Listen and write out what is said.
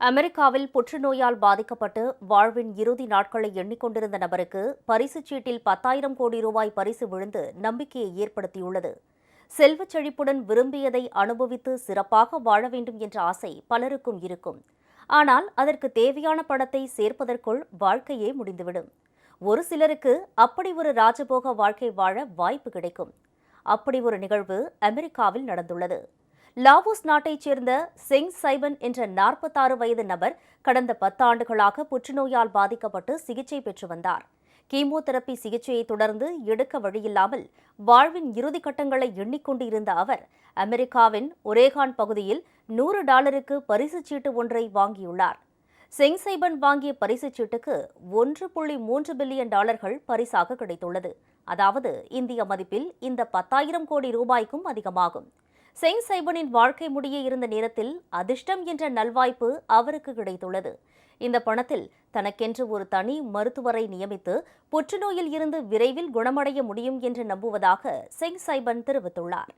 அமெரிக்காவில் புற்றுநோயால் பாதிக்கப்பட்டு வாழ்வின் இறுதி நாட்களை எண்ணிக்கொண்டிருந்த நபருக்கு பரிசுச் சீட்டில் பத்தாயிரம் கோடி ரூபாய் பரிசு விழுந்து நம்பிக்கையை ஏற்படுத்தியுள்ளது. செல்வச் செழிப்புடன் விரும்பியதை அனுபவித்து சிறப்பாக வாழ வேண்டும் என்ற ஆசை பலருக்கும் இருக்கும். ஆனால் அதற்கு தேவையான பணத்தை சேர்ப்பதற்குள் வாழ்க்கையே முடிந்துவிடும். ஒரு சிலருக்கு அப்படி ஒரு ராஜபோக வாழ்க்கை வாழ வாய்ப்பு கிடைக்கும். அப்படி ஒரு நிகழ்வு அமெரிக்காவில் நடந்துள்ளது. லாவோஸ் நாட்டைச் சேர்ந்த செங் சைபன் என்ற நாற்பத்தாறு வயது நபர் கடந்த பத்தாண்டுகளாக புற்றுநோயால் பாதிக்கப்பட்டு சிகிச்சை பெற்று வந்தார். கீமோதெரப்பி சிகிச்சையை தொடர்ந்து எடுக்க வழியில்லாமல் வாழ்வின் இறுதி கட்டங்களை எண்ணிக்கொண்டிருந்த அவர் அமெரிக்காவின் ஒரேகான் பகுதியில் நூறு டாலருக்கு பரிசுச் சீட்டு ஒன்றை வாங்கியுள்ளார். செங் சைபன் வாங்கிய பரிசுச் சீட்டுக்கு ஒன்று புள்ளி மூன்று பில்லியன் டாலர்கள் பரிசாக கிடைத்துள்ளது. அதாவது இந்திய மதிப்பில் இந்த பத்தாயிரம் கோடி ரூபாய்க்கும் அதிகமாகும். செங் சைபனின் வாழ்க்கை முடிய இருந்த நேரத்தில் அதிர்ஷ்டம் என்ற நல்வாய்ப்பு அவருக்கு கிடைத்துள்ளது. இந்த பணத்தில் தனக்கென்று ஒரு தனி மருத்துவரை நியமித்து புற்றுநோயில் இருந்து விரைவில் குணமடைய முடியும் என்று நம்புவதாக செங் சைபன் தெரிவித்துள்ளார்.